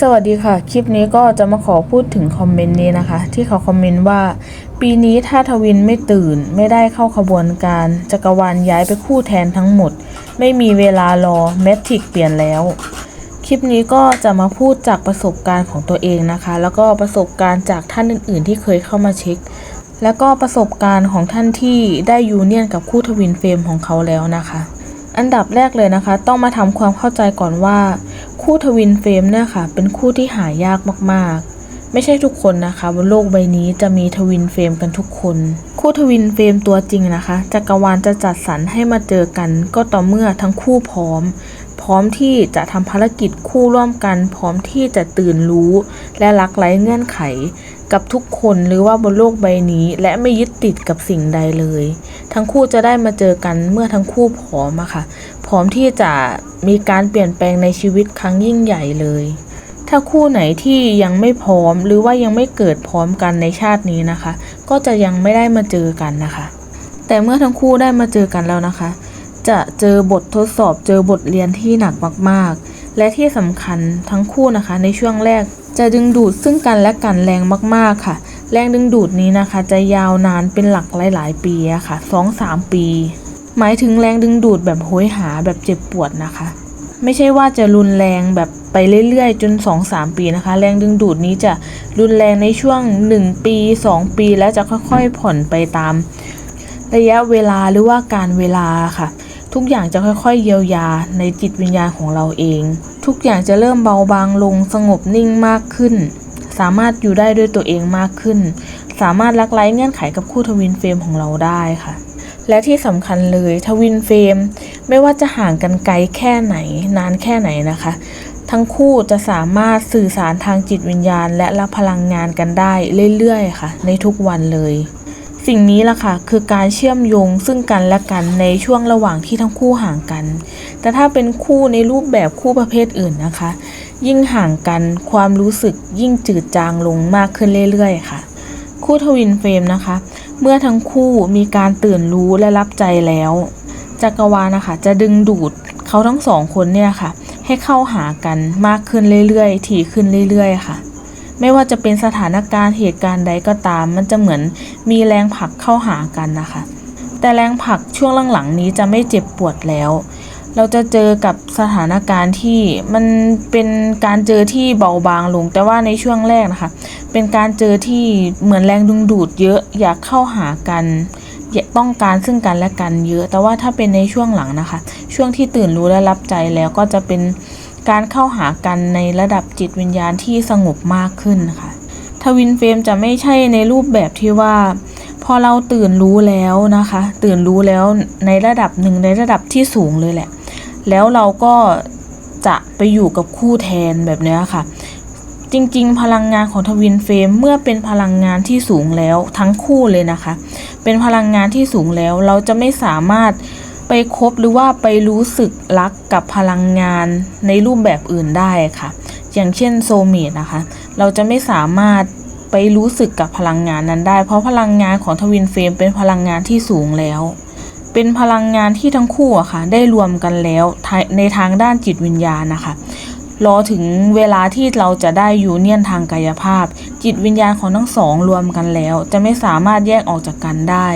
สวัสดีค่ะ คลิปนี้ก็จะมาขอพูดถึงคอมเมนต์นี้นะคะ ที่เขาคอมเมนต์ว่า ปีนี้ถ้าทวินไม่ตื่น ไม่ได้เข้าขบวนการจักรวาลย้ายไปคู่แทนทั้งหมด ไม่มีเวลารอแมทริกเปลี่ยนแล้ว คลิปนี้ก็จะมาพูดจากประสบการณ์ของตัวเองนะคะ แล้วก็ประสบการณ์จากท่านอื่น ๆ ที่เคยเข้ามาเช็ค แล้วก็ประสบการณ์ของท่านที่ได้ยูเนียนกับคู่ทวินเฟรมของเขาแล้วนะคะ อันดับแรกเลยนะคะ ต้องมาทำความเข้าใจก่อนว่า คู่ทวินเฟรมเนี่ยค่ะ เป็นคู่ที่หายากมากๆ ไม่ใช่ทุกคนนะคะบนโลกใบนี้จะมีทวินเฟรมกันทุกคน คู่ทวินเฟรมตัวจริงนะคะจักรวาลจะจัดสรรให้มาเจอกัน ก็ต่อเมื่อทั้งคู่พร้อม พร้อมที่จะทำภารกิจคู่ร่วมกัน พร้อมที่จะตื่นรู้ และรักไร้เงื่อนไข กับทุกคนหรือว่าบนโลกใบนี้ และไม่ยึดติดกับสิ่งใดเลย ทั้งคู่จะได้มาเจอกันเมื่อทั้งคู่พร้อมอะค่ะ พร้อมที่จะมีการเปลี่ยนแปลงในชีวิตครั้งยิ่งใหญ่เลย ถ้าคู่ไหนที่ยังไม่พร้อมหรือว่ายังไม่เกิดพร้อมกันในชาตินี้นะคะ ก็จะยังไม่ได้มาเจอกันนะคะ แต่เมื่อทั้งคู่ได้มาเจอกันแล้วนะคะ จะเจอบททดสอบเจอบทเรียนที่หนักมากๆ และที่สำคัญทั้งคู่นะคะในช่วงแรก จะดึงดูดซึ่งกันและกันแรงมากๆค่ะ แรงดึงดูดนี้นะคะ จะยาวนานเป็นหลักหลาย ๆ ปีอะค่ะสองสามปี หมายถึงแรงดึงดูดแบบโหยหาแบบเจ็บปวดนะคะ ไม่ใช่ว่าจะรุนแรงแบบไปเรื่อยๆ จน 2-3 ปีนะคะ แรงดึงดูดนี้จะรุนแรงในช่วง 1 ปี 2 ปี แล้วจะค่อยๆผ่อนไปตาม ระยะเวลาหรือว่าการเวลาค่ะ ทุกอย่างจะค่อยๆเยียวยาในจิตวิญญาณของเราเอง ทุกอย่างจะเริ่มเบาบางลงสงบนิ่งมากขึ้น สามารถอยู่ได้ด้วยตัวเองมากขึ้น สามารถลักไล้เงื่อนไขกับคู่ทวินเฟรมของเราได้ค่ะ และที่สำคัญเลยทวินเฟรมไม่ว่าจะห่างกันไกลแค่ไหนนานแค่ไหนนะคะ ทั้งคู่จะสามารถสื่อสารทางจิตวิญญาณ และรับพลังงานกันได้เรื่อยๆค่ะ ในทุกวันเลย สิ่งนี้ล่ะค่ะคือการเชื่อมโยงซึ่งกันและกันในช่วงระหว่างที่ทั้งคู่ห่างกัน แต่ถ้าเป็นคู่ในรูปแบบคู่ประเภทอื่นนะคะ ยิ่งห่างกันความรู้สึกยิ่งจืดจางลงมากขึ้นเรื่อยๆ ค่ะ คู่ทวินเฟรมนะคะ เมื่อทั้งคู่มีการตื่นรู้และรับใจแล้วจักรวาลนะคะจะดึงดูดเขาทั้งสองคนเนี่ยค่ะ ให้เข้าหากันมากขึ้นเรื่อยๆ ถี่ขึ้นเรื่อยๆ ค่ะ ไม่ว่าจะเป็นสถานการณ์เหตุการณ์ใดก็ตาม มันจะเหมือนมีแรงผลักเข้าหากันนะคะ แต่แรงผลักช่วงหลังๆนี้จะไม่เจ็บปวดแล้ว เราจะเจอกับสถานการณ์ที่มันเป็นการเจอที่เบาบางลง แต่ว่าในช่วงแรกนะคะ เป็นการเจอที่เหมือนแรงดึงดูดเยอะอยากเข้าหากันอยากต้องการซึ่งกันและกันเยอะ แต่ว่าถ้าเป็นในช่วงหลังนะคะ ช่วงที่ตื่นรู้และรับใจแล้วก็จะเป็น การเข้าหากันในระดับจิตวิญญาณที่สงบมากขึ้นค่ะทวินเฟรมจะไม่ใช่ในรูปแบบที่ว่า พอเราตื่นรู้แล้วนะคะ ตื่นรู้แล้วในระดับหนึ่งในระดับที่สูงเลยแหละ แล้วเราก็จะไปอยู่กับคู่แทนแบบนี้ค่ะ จริงๆ พลังงานของทวินเฟรมเมื่อเป็นพลังงานที่สูงแล้วทั้งคู่เลยนะคะ เป็นพลังงานที่สูงแล้วเราจะไม่สามารถ ไปคบหรือว่าไปรู้สึกรักกับพลังงานในรูปแบบอื่นได้ค่ะ อย่างเช่นโซเมตนะคะ เราจะไม่สามารถไปรู้สึกกับพลังงานนั้นได้ เพราะพลังงานของทวินเฟรมเป็นพลังงานที่สูงแล้ว เป็นพลังงานที่ทั้งคู่อะค่ะ ได้รวมกันแล้วในทางด้านจิตวิญญาณนะคะรอถึงเวลาที่เราจะได้ยูเนียนทางกายภาพ จิตวิญญาณของทั้งสองรวมกันแล้ว จะไม่สามารถแยกออกจากกันได้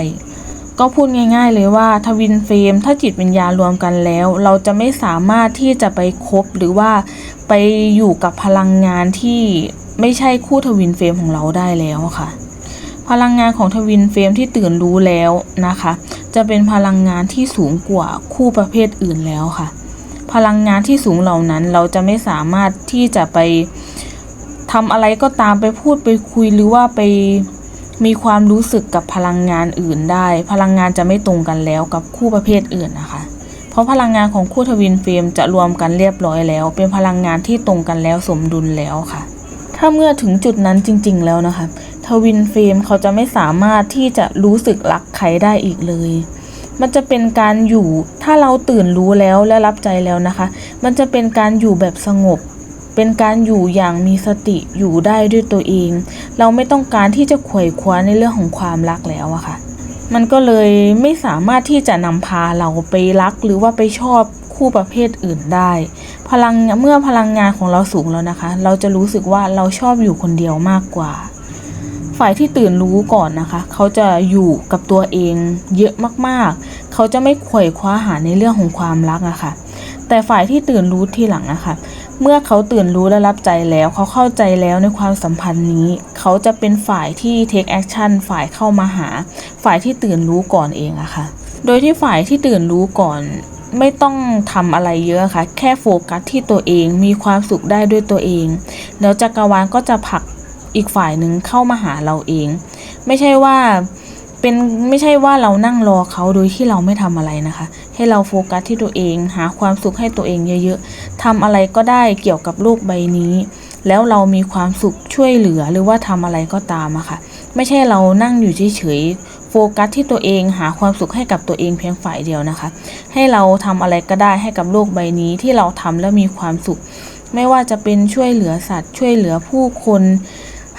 ก็พูดง่ายๆเลยว่าทวินเฟรมถ้าจิตวิญญาณรวมกันแล้ว เราจะไม่สามารถที่จะไปคบหรือว่าไปอยู่กับพลังงานที่ไม่ใช่คู่ทวินเฟรมของเราได้แล้วค่ะ พลังงานของทวินเฟรมที่ตื่นรู้แล้วนะคะ จะเป็นพลังงานที่สูงกว่าคู่ประเภทอื่นแล้วค่ะ พลังงานที่สูงเหล่านั้นเราจะไม่สามารถที่จะไปทำอะไรก็ตามไปพูดไปคุยหรือว่าไป มีความรู้สึกกับพลังงานอื่นได้ พลังงานจะไม่ตรงกันแล้วกับคู่ประเภทอื่นนะคะ เพราะพลังงานของคู่ทวินเฟรมจะรวมกันเรียบร้อยแล้ว เป็นพลังงานที่ตรงกันแล้วสมดุลแล้วค่ะ ถ้าเมื่อถึงจุดนั้นจริง ๆ แล้วนะคะ ทวินเฟรมเขาจะไม่สามารถที่จะรู้สึกรักใครได้อีกเลยมันจะเป็นการอยู่ถ้าเราตื่นรู้แล้วและรับใจแล้วนะคะ มันจะเป็นการอยู่แบบสงบ เป็นการอยู่อย่างมีสติอยู่ได้ด้วยตัวเอง เราไม่ต้องการที่จะขวยคว้าในเรื่องของความรักแล้วอะค่ะ มันก็เลยไม่สามารถที่จะนำพาเราไปรักหรือว่าไปชอบคู่ประเภทอื่นได้ พลังเมื่อพลังงานของเราสูงแล้วนะคะ เราจะรู้สึกว่าเราชอบอยู่คนเดียวมากกว่า ฝ่ายที่ตื่นรู้ก่อนนะคะ เขาจะอยู่กับตัวเองเยอะมากๆ เขาจะไม่ขว่คว้าหาในเรื่องของความรักอะค่ะแต่ฝ่ายที่ตื่นรู้ทีหลังนะคะ เมื่อเขาตื่นรู้และรับใจแล้วเขาเข้าใจแล้วในความสัมพันธ์นี้ เขาจะเป็นฝ่ายที่ take action ฝ่ายเข้ามาหา ฝ่ายที่ตื่นรู้ก่อนเองอะค่ะ โดยที่ฝ่ายที่ตื่นรู้ก่อนไม่ต้องทำอะไรเยอะค่ะ แค่โฟกัสที่ตัวเองมีความสุขได้ด้วยตัวเอง แล้วจักรวาลก็จะผลักอีกฝ่ายหนึ่งเข้ามาหาเราเอง ไม่ใช่ว่า เป็นไม่ใช่ว่าเรานั่งรอเขาโดยที่เราไม่ทำอะไรนะคะ ให้เราโฟกัสที่ตัวเอง หาความสุขให้ตัวเองเยอะๆทำอะไรก็ได้เกี่ยวกับโลกใบนี้ แล้วเรามีความสุขช่วยเหลือหรือว่าทำอะไรก็ตามอะค่ะ ไม่ใช่เรานั่งอยู่เฉยๆโฟกัสที่ตัวเอง หาความสุขให้กับตัวเองเพียงฝ่ายเดียวนะคะ ให้เราทำอะไรก็ได้ให้กับโลกใบนี้ที่เราทำแล้วมีความสุข ไม่ว่าจะเป็นช่วยเหลือสัตว์ ช่วยเหลือผู้คน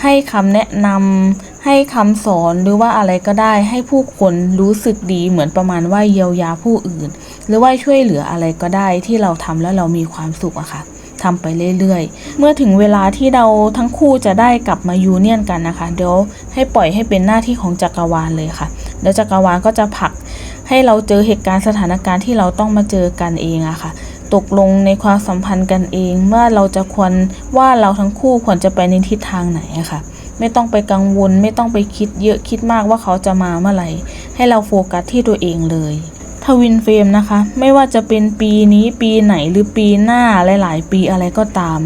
ให้คำแนะนำให้คำสอนหรือว่าอะไรก็ได้ ให้ผู้คนรู้สึกดีเหมือนประมาณว่าเยียวยาผู้อื่น หรือว่าช่วยเหลืออะไรก็ได้ที่เราทำแล้วเรามีความสุขอะค่ะทำไปเรื่อยๆ เมื่อถึงเวลาที่เราทั้งคู่จะได้กลับมายูเนียนกันนะคะ เดี๋ยวให้ปล่อยให้เป็นหน้าที่ของจักรวาลเลยค่ะเดี๋ยวจักรวาลก็จะผลักให้เราเจอเหตุการณ์สถานการณ์ที่เราต้องมาเจอกันเองอะค่ะ ตกลงในความสัมพันธ์กันเองว่าเราจะควรว่าเราทั้งคู่ควรจะไปในทิศทางไหนอะค่ะ ไม่ต้องไปกังวล ไม่ต้องไปคิดเยอะคิดมากว่าเขาจะมาเมื่อไหร่ ให้เราโฟกัสที่ตัวเองเลยทวินเฟรมนะคะ ไม่ว่าจะเป็นปีนี้ปีไหนหรือปีหน้าหลาย ๆ ปีอะไรก็ตาม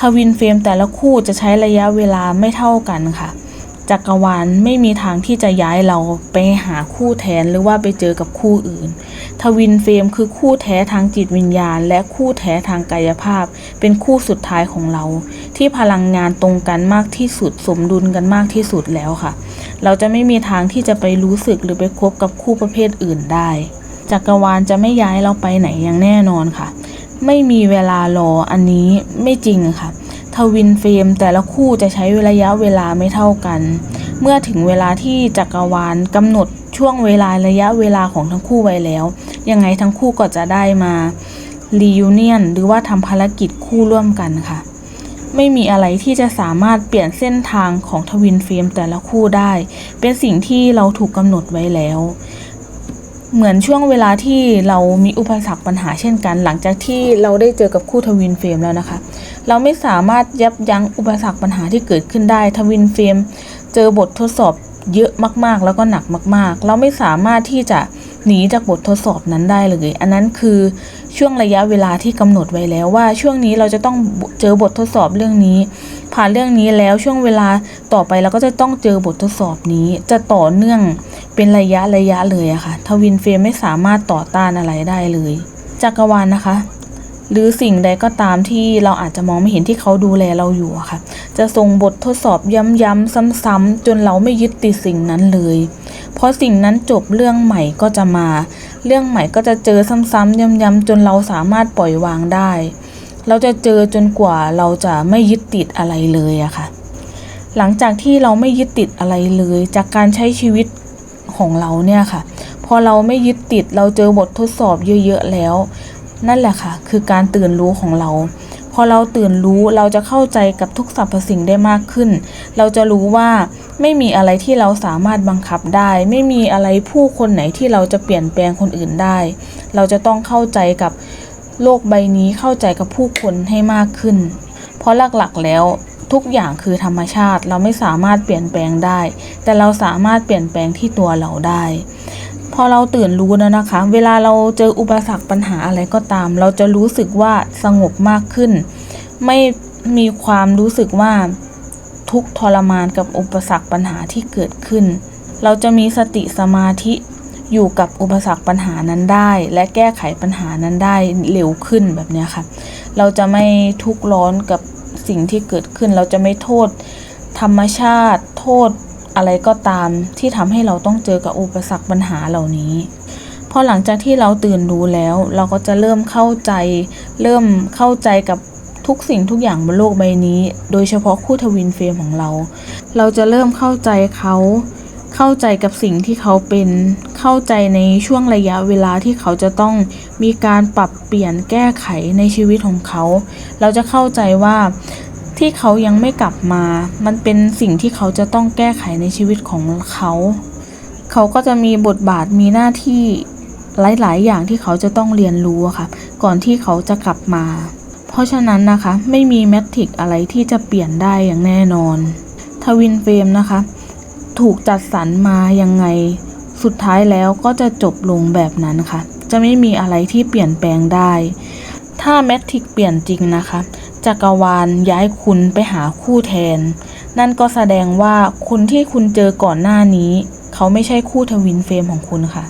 ทวินเฟรมแต่ละคู่จะใช้ระยะเวลาไม่เท่ากันค่ะ จักรวาลไม่มีทางที่จะย้ายเราไปหาคู่แทนหรือว่าไปเจอกับคู่อื่น ทวินเฟรมคือคู่แท้ทางจิตวิญญาณ และคู่แท้ทางกายภาพ เป็นคู่สุดท้ายของเรา ที่พลังงานตรงกันมากที่สุด สมดุลกันมากที่สุดแล้วค่ะ เราจะไม่มีทางที่จะไปรู้สึกหรือไปคบกับคู่ประเภทอื่นได้ จักรวาลจะไม่ย้ายเราไปไหนอย่างแน่นอนค่ะ ไม่มีเวลารออันนี้ไม่จริงค่ะ ทวินเฟรมแต่ละคู่จะใช้ระยะเวลาไม่เท่ากัน เมื่อถึงเวลาที่จักรวาลกำหนดช่วงเวลาระยะเวลาของทั้งคู่ไว้แล้ว ยังไงทั้งคู่ก็จะได้มา reunion หรือว่าทำภารกิจคู่ร่วมกันค่ะ ไม่มีอะไรที่จะสามารถเปลี่ยนเส้นทางของทวินเฟรมแต่ละคู่ได้ เป็นสิ่งที่เราถูกกำหนดไว้แล้ว เหมือนช่วงเวลาที่เรามีอุปสรรคปัญหาเช่นกัน หลังจากที่เราได้เจอกับคู่ทวินเฟรมแล้วนะคะ เราไม่สามารถยับยั้งอุปสรรคปัญหาที่เกิดขึ้นได้ทวินเฟรมเจอบททดสอบเยอะมากๆ แล้วก็หนักมาก ๆ เราไม่สามารถที่จะ หนีจากบททดสอบนั้นได้เลย อันนั้นคือช่วงระยะเวลาที่กำหนดไว้แล้วว่าช่วงนี้เราจะต้องเจอบททดสอบเรื่องนี้ ผ่านเรื่องนี้แล้วช่วงเวลาต่อไปเราก็จะต้องเจอบททดสอบนี้ จะต่อเนื่องเป็นระยะระยะเลยอะค่ะทวินเฟรมไม่สามารถต่อต้านอะไรได้เลยจักรวาลนะคะหรือสิ่งใดก็ตามที่เราอาจจะมองไม่เห็นที่เขาดูแลเราอยู่อะค่ะ จะส่งบททดสอบย้ำๆซ้ำๆจนเราไม่ยึดติดสิ่งนั้นเลย เพราะสิ่งนั้นจบเรื่องใหม่ก็จะมา เรื่องใหม่ก็จะเจอซ้ำๆย้ำๆจนเราสามารถปล่อยวางได้ เราจะเจอจนกว่าเราจะไม่ยึดติดอะไรเลยอะค่ะ หลังจากที่เราไม่ยึดติดอะไรเลย จากการใช้ชีวิตของเราเนี่ยค่ะ พอเราไม่ยึดติดเราเจอบททดสอบเยอะๆแล้ว นั่นแหละค่ะ คือการตื่นรู้ของเราพอเราตื่นรู้เราจะเข้าใจกับทุกสรรพสิ่งได้มากขึ้น เราจะรู้ว่า ไม่มีอะไรที่เราสามารถบังคับได้ ไม่มีอะไรผู้คนไหนที่เราจะเปลี่ยนแปลงคนอื่นได้ เราจะต้องเข้าใจกับโลกใบนี้เข้าใจกับผู้คนให้มากขึ้น เพราะหลักๆแล้วทุกอย่างคือธรรมชาติ เราไม่สามารถเปลี่ยนแปลงได้ แต่เราสามารถเปลี่ยนแปลงที่ตัวเราได้ พอเราตื่นรู้แล้วนะคะ เวลาเราเจออุปสรรคปัญหาอะไรก็ตาม เราจะรู้สึกว่าสงบมากขึ้น ไม่มีความรู้สึกว่า ทุกข์ทรมานกับอุปสรรคปัญหาที่เกิดขึ้น เราจะมีสติสมาธิอยู่กับอุปสรรคปัญหานั้นได้ และแก้ไขปัญหานั้นได้เร็วขึ้นแบบนี้ค่ะ เราจะไม่ทุกข์ร้อนกับสิ่งที่เกิดขึ้น เราจะไม่โทษ ธรรมชาติ โทษอะไรก็ตามที่ทำให้เราต้องเจอกับอุปสรรคปัญหาเหล่านี้พอหลังจากที่เราตื่นรู้แล้ว เราก็จะเริ่มเข้าใจ เริ่มเข้าใจกับ ทุกสิ่งทุกอย่างบนโลกใบนี้ โดยเฉพาะคู่ทวินเฟรมของเรา เราจะเริ่มเข้าใจเขาเข้าใจกับสิ่งที่เขาเป็น เข้าใจในช่วงระยะเวลาที่เขาจะต้องมีการปรับเปลี่ยนแก้ไขในชีวิตของเขา เราจะเข้าใจว่าที่เขายังไม่กลับมา มันเป็นสิ่งที่เขาจะต้องแก้ไขในชีวิตของเขา เขาก็จะมีบทบาทมีหน้าที่หลาย ๆ อย่างที่เขาจะต้องเรียนรู้ค่ะ ก่อนที่เขาจะกลับมา ราะฉะนั้นนะคะไม่มีแมทริกอะไรที่จะเปลี่ยนได้อย่างแน่นอน ทวินเฟรมนะคะ ถูกจัดสรรมายังไง สุดท้ายแล้วก็จะจบลงแบบนั้นค่ะ จะไม่มีอะไรที่เปลี่ยนแปลงได้ ถ้าแมทริกเปลี่ยนจริงนะคะจักรวาลย้ายคุณไปหาคู่แทน นั่นก็แสดงว่าคนที่คุณเจอก่อนหน้านี้ เขาไม่ใช่คู่ทวินเฟรมของคุณค่ะ